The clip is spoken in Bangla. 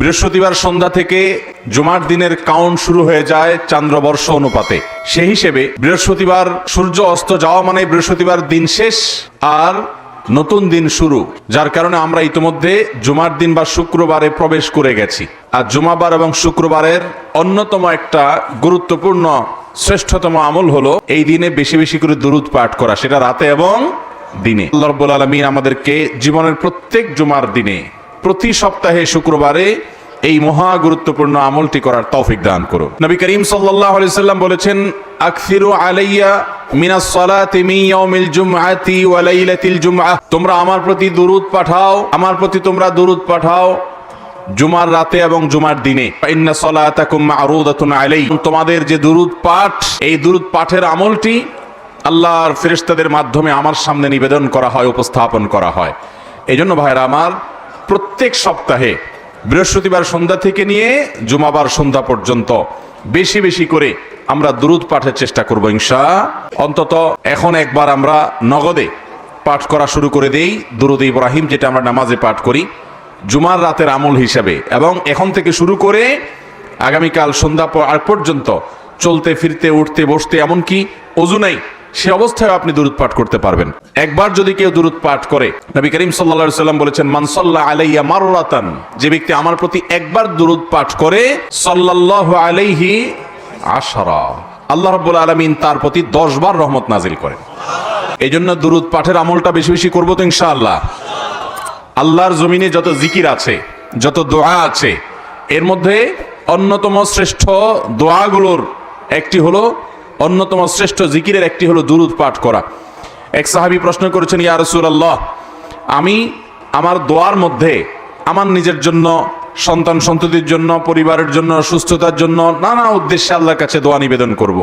বৃহস্পতিবার সন্ধ্যা থেকে জুমার দিনের কাউন্ট শুরু হয়ে যায় চান্দ্রবর্ষ অনুপাতে। সেই হিসেবে বৃহস্পতিবার সূর্য অস্ত যাওয়া মানে বৃহস্পতিবার দিন শেষ আর নতুন দিন শুরু, যার কারণে আমরা ইতিমধ্যে জুমার দিন বা শুক্রবারে প্রবেশ করে গেছি। আর জুমাবার এবং শুক্রবারের অন্যতম একটা গুরুত্বপূর্ণ, শ্রেষ্ঠতম আমল হলো এই দিনে বেশি বেশি করে দুরুদ পাঠ করা, সেটা রাতে এবং দিনে। আল্লাহ রাব্বুল আলামিন আমাদেরকে জীবনের প্রত্যেক জুমার দিনে প্রতি সপ্তাহে শুক্রবারে এই মহা গুরুত্বপূর্ণ আমলটি করার তৌফিক দান করুন। নবী করিম সাল্লাল্লাহু আলাইহি সাল্লাম বলেছেন, আকসিরু আলাইয়া মিনাস সালাতি মিন ইয়াউমিল জুমআতি ওয়া লাইলাতিল জুমআহ। তোমরা আমার প্রতি দুরূদ পাঠাও, আমার প্রতি তোমরা দুরূদ পাঠাও জুমার রাতে এবং জুমার দিনে। ইন্না সালাতাকুম মা'রুদাতুন আলাই তোমাদের যে দুরূদ পাঠ, এই দুরূদ পাঠের আমলটি আল্লাহর ফেরেশতাদের মাধ্যমে আমার সামনে নিবেদন করা হয়, উপস্থাপন করা হয়। এই জন্য ভাইরা আমার প্রত্যেক সপ্তাহে বৃহস্পতিবার সন্ধ্যা থেকে নিয়ে জুমাবার সন্ধ্যা পর্যন্ত বেশি বেশি করে আমরা দুরুদ পাঠের চেষ্টা করব ইনশা। অন্তত এখন একবার আমরা নগদে পাঠ করা শুরু করে দেই, দুরুদ ইব্রাহিম, যেটা আমরা নামাজে পাঠ করি, জুমার রাতের আমল হিসাবে। এবং এখন থেকে শুরু করে আগামীকাল সন্ধ্যা প- আর পর্যন্ত চলতে, ফিরতে, উঠতে, বসতে, এমনকি অজু নাই সে অবস্থায় আপনি দূরত পাঠ করতে পারবেন। একবার যদি কেউ দূরত পাঠ করে, নবী করিম সাল্লা সাল্লাম বলেছেন মানসল্লাহ আলাইয়া মাররাতান যে ব্যক্তি আমার প্রতি একবার দূরত পাঠ করে, সাল্লাল্লাহু আলাইহি আশারা। আল্লাহ রাব্বুল আলামিন তার প্রতি দশ বার রহমত নাজিল করেন। এই জন্য দুরুদ পাঠের আমলটা বেশি বেশি করব তো ইনশাআল্লাহ। আল্লাহর জমিনে যত জিকির আছে, যত দোয়া আছে, এর মধ্যে অন্যতম শ্রেষ্ঠ দোয়াগুলোর একটি হলো অন্যতম শ্রেষ্ঠ জিকিরের একটি হলো দুরুদ পাঠ করা এক সাহাবি প্রশ্ন করেছেন, ইয়া রাসূলুল্লাহ, আমি আমার দোয়ার মধ্যে আমার নিজের জন্য, সন্তান সন্ততির জন্য, পরিবারের জন্য, সুস্থতার জন্য নানা উদ্দেশ্যে আল্লাহর কাছে দোয়া নিবেদন করব।